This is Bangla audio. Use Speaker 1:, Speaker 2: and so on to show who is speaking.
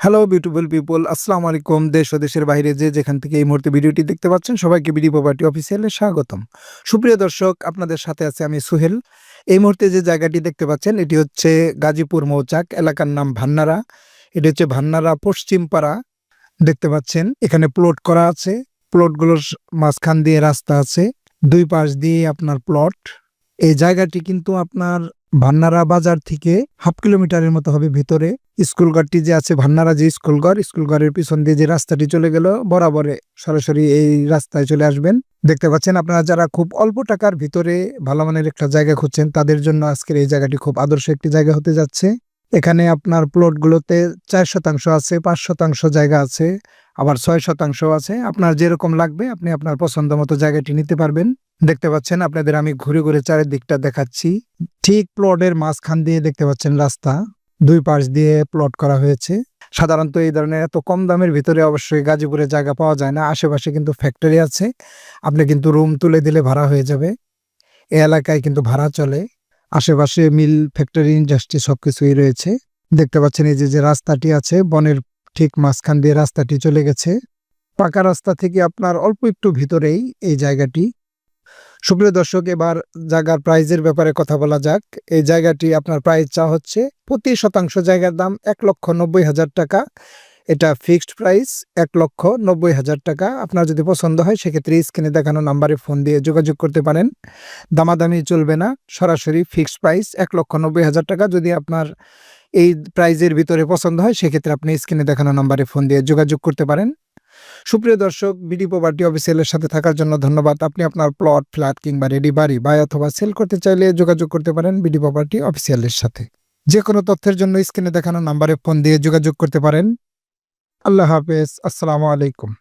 Speaker 1: হ্যালো বিউটিফুল পিপল আসসালামু আলাইকুম দেশ ও দেশের বাইরে যে যেখান থেকে এই মুহূর্তে ভিডিওটি দেখতে পাচ্ছেন সবাইকে বিডি প্রপার্টি অফিসিয়ালে স্বাগতম। সুপ্রিয় দর্শক, আপনাদের সাথে আছে আমি সুহেল। এই মুহূর্তে যে জায়গাটি দেখতে পাচ্ছেন, এটি হচ্ছে গাজীপুর মৌচাক এলাকার নাম ভান্নারা। এটি হচ্ছে ভান্নারা পশ্চিমপাড়া দেখতে পাচ্ছেন, এখানে প্লট করা আছে। প্লটগুলোর মাঝখান দিয়ে রাস্তা আছে। দুই পাশ দিয়ে আপনার প্লট এই জায়গাটি কিন্তু আপনার ভান্নারা বাজার থেকে হাফ কিলোমিটারের মতো হবে ভিতরে। স্কুল ঘরটি যে আছে, ভান্নারা যে স্কুল ঘর, স্কুল ঘরের পিছন দিয়ে যে রাস্তাটি চলে গেল, বরাবরে সরাসরি এই রাস্তায় চলে আসবেন। দেখতে পাচ্ছেন আপনারা যারা খুব অল্প টাকার ভিতরে ভালো মানের একটা জায়গা খুঁজছেন, তাদের জন্য আজকের এই জায়গাটি খুব আদর্শ একটি জায়গা হতে যাচ্ছে। এখানে আপনার প্লটগুলোতে চার শতাংশ আছে, পাঁচ শতাংশ জায়গা আছে, আবার ছয় শতাংশ আছে। আপনার যেরকম লাগবে, আপনি আপনার পছন্দ মতো জায়গাটি নিতে পারবেন। দেখতে পাচ্ছেন, আপনাদের আমি ঘুরে ঘুরে চারিদিকটা দেখাচ্ছি। ঠিক প্লটের মাঝখান দিয়ে দেখতে পাচ্ছেন রাস্তা, দুই পাশ দিয়ে প্লট করা হয়েছে। সাধারণত এই ধরনের এত কম দামের ভিতরে অবশ্যই গাজীপুরে জায়গা পাওয়া যায় না, আশেপাশে কিন্তু ফ্যাক্টরি আছে। আপনি কিন্তু রুম তুলে দিলে ভাড়া হয়ে যাবে। এ এলাকায় কিন্তু ভাড়া চলে। আশেপাশে মিল ফ্যাক্টরি ইন্ডাস্ট্রি সবকিছুই রয়েছে। দেখতে পাচ্ছেন এই যে যে রাস্তাটি আছে, বনের ঠিক মাঝখান দিয়ে রাস্তাটি চলে গেছে। পাকা রাস্তা থেকে আপনার অল্প একটু ভিতরেই এই জায়গাটি। সুপ্রিয় দর্শক, এবার জায়গার প্রাইজের ব্যাপারে কথা বলা যাক। এই জায়গাটি আপনার প্রাইস চা হচ্ছে প্রতি শতাংশ জায়গার দাম এক লক্ষ নব্বই হাজার টাকা। এটা ফিক্সড প্রাইস এক লক্ষ নব্বই হাজার টাকা। আপনার যদি পছন্দ হয়, সেক্ষেত্রে স্ক্রিনে দেখানো নাম্বারে ফোন দিয়ে যোগাযোগ করতে পারেন। দামাদামি চলবে না, সরাসরি ফিক্সড প্রাইস এক লক্ষ নব্বই হাজার টাকা। যদি আপনার এই প্রাইজের ভিতরে পছন্দ হয়, সেক্ষেত্রে আপনি স্ক্রিনে দেখানো নাম্বারে ফোন দিয়ে যোগাযোগ করতে পারেন। সুপ্রিয় দর্শক বিডি প্রপার্টি অফিসিয়ালের সাথে থাকার জন্য ধন্যবাদ। আপনি আপনার প্লট ফ্ল্যাট কিংবা রেডি বাড়ি বা অথবা সেল করতে চাইলে যোগাযোগ করতে পারেন বিডি প্রপার্টি অফিসিয়ালের সাথে। যে কোনো তথ্যের জন্য স্ক্রিনে দেখানো নাম্বারে ফোন দিয়ে যোগাযোগ করতে পারেন। আল্লাহ হাফেজ। আসসালামু আলাইকুম।